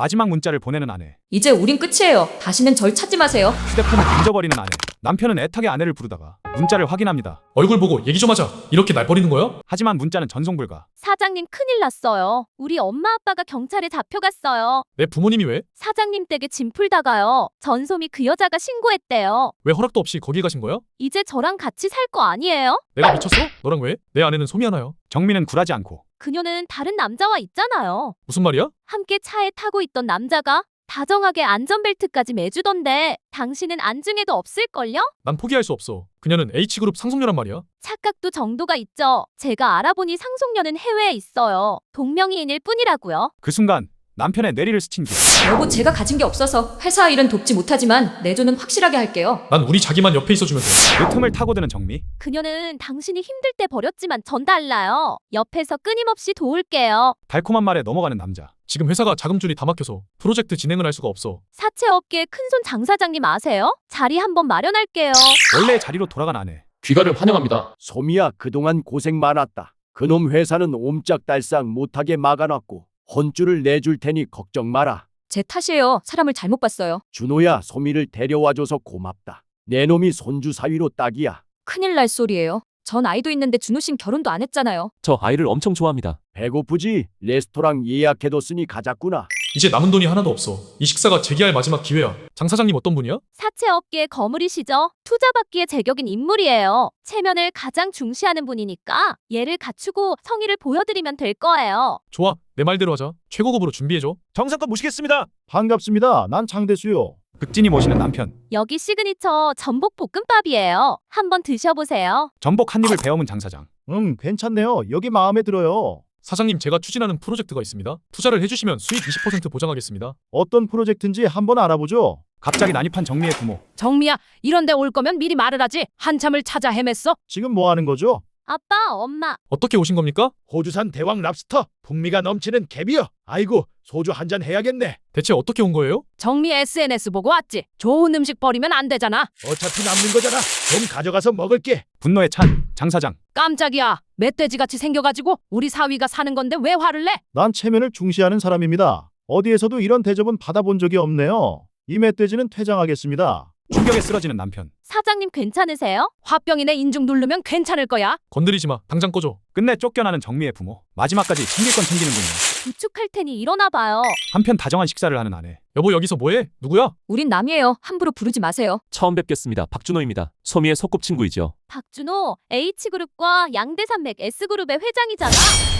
마지막 문자를 보내는 아내. 이제 우린 끝이에요. 다시는 절 찾지 마세요. 휴대폰을 던져버리는 아내. 남편은 애타게 아내를 부르다가 문자를 확인합니다. 얼굴 보고 얘기 좀 하자. 이렇게 날 버리는 거야? 하지만 문자는 전송 불가. 사장님 큰일 났어요. 우리 엄마 아빠가 경찰에 잡혀갔어요. 내 부모님이 왜? 사장님 댁에 짐 풀다가요. 전솜이 그 여자가 신고했대요. 왜 허락도 없이 거기 가신 거야? 이제 저랑 같이 살 거 아니에요? 내가 미쳤어? 너랑 왜? 내 아내는 솜이 하나야. 정민은 굴하지 않고 그녀는 다른 남자와 있잖아요. 무슨 말이야? 함께 차에 타고 있던 남자가 다정하게 안전벨트까지 매주던데 당신은 안중에도 없을걸요? 난 포기할 수 없어. 그녀는 H그룹 상속녀란 말이야. 착각도 정도가 있죠. 제가 알아보니 상속녀는 해외에 있어요. 동명이인일 뿐이라고요. 그 순간 남편의 뇌리를 스친 기. 여보, 제가 가진 게 없어서 회사 일은 돕지 못하지만 내조는 확실하게 할게요. 난 우리 자기만 옆에 있어주면 돼. 그 틈을 타고드는 정미. 그녀는 당신이 힘들 때 버렸지만 전 달라요. 옆에서 끊임없이 도울게요. 달콤한 말에 넘어가는 남자. 지금 회사가 자금줄이 다 막혀서 프로젝트 진행을 할 수가 없어. 사채업계 큰손 장사장님 아세요? 자리 한번 마련할게요. 원래의 자리로 돌아간 아내. 귀가를 환영합니다. 소미야 그동안 고생 많았다. 그놈 회사는 옴짝달싹 못하게 막아놨고 혼줄을 내줄 테니 걱정 마라. 제 탓이에요. 사람을 잘못 봤어요. 준호야 소미를 데려와줘서 고맙다. 내 놈이 손주 사위로 딱이야. 큰일 날 소리예요. 전 아이도 있는데 준호 씨는 결혼도 안 했잖아요. 저 아이를 엄청 좋아합니다. 배고프지? 레스토랑 예약해뒀으니 가자꾸나. 이제 남은 돈이 하나도 없어. 이 식사가 재기할 마지막 기회야. 장 사장님 어떤 분이야? 사채업계의 거물이시죠? 투자받기에 제격인 인물이에요. 체면을 가장 중시하는 분이니까 얘를 갖추고 성의를 보여드리면 될 거예요. 좋아. 내 말대로 하자. 최고급으로 준비해줘. 정성껏 모시겠습니다. 반갑습니다. 난 장대수요. 극진이 모시는 남편. 여기 시그니처 전복 볶음밥이에요. 한번 드셔보세요. 전복 한 입을 베어문 장사장. 음 괜찮네요. 여기 마음에 들어요. 사장님 제가 추진하는 프로젝트가 있습니다. 투자를 해주시면 수익 20% 보장하겠습니다. 어떤 프로젝트인지 한번 알아보죠. 갑자기 난입한 정미의 부모. 정미야, 이런데 올 거면 미리 말을 하지. 한참을 찾아 헤맸어. 지금 뭐 하는 거죠? 아빠, 엄마, 어떻게 오신 겁니까? 호주산 대왕 랍스터, 풍미가 넘치는 캐비어. 아이고 소주 한 잔 해야겠네. 대체 어떻게 온 거예요? 정미 SNS 보고 왔지. 좋은 음식 버리면 안 되잖아. 어차피 남는 거잖아. 좀 가져가서 먹을게. 분노에 찬 장사장. 깜짝이야. 멧돼지같이 생겨가지고 우리 사위가 사는 건데 왜 화를 내? 난 체면을 중시하는 사람입니다. 어디에서도 이런 대접은 받아본 적이 없네요. 이 멧돼지는 퇴장하겠습니다. 충격에 쓰러지는 남편. 사장님 괜찮으세요? 화병이네 인중 누르면 괜찮을 거야. 건드리지 마. 당장 꺼줘. 끝내 쫓겨나는 정미의 부모. 마지막까지 챙길 건 챙기는군요. 부축할 테니 일어나 봐요. 한편 다정한 식사를 하는 아내. 여보 여기서 뭐해? 누구야? 우린 남이에요. 함부로 부르지 마세요. 처음 뵙겠습니다. 박준호입니다. 소미의 소꿉친구이죠. 박준호 H그룹과 양대산맥 S그룹의 회장이잖아.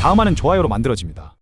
다음화는 좋아요로 만들어집니다.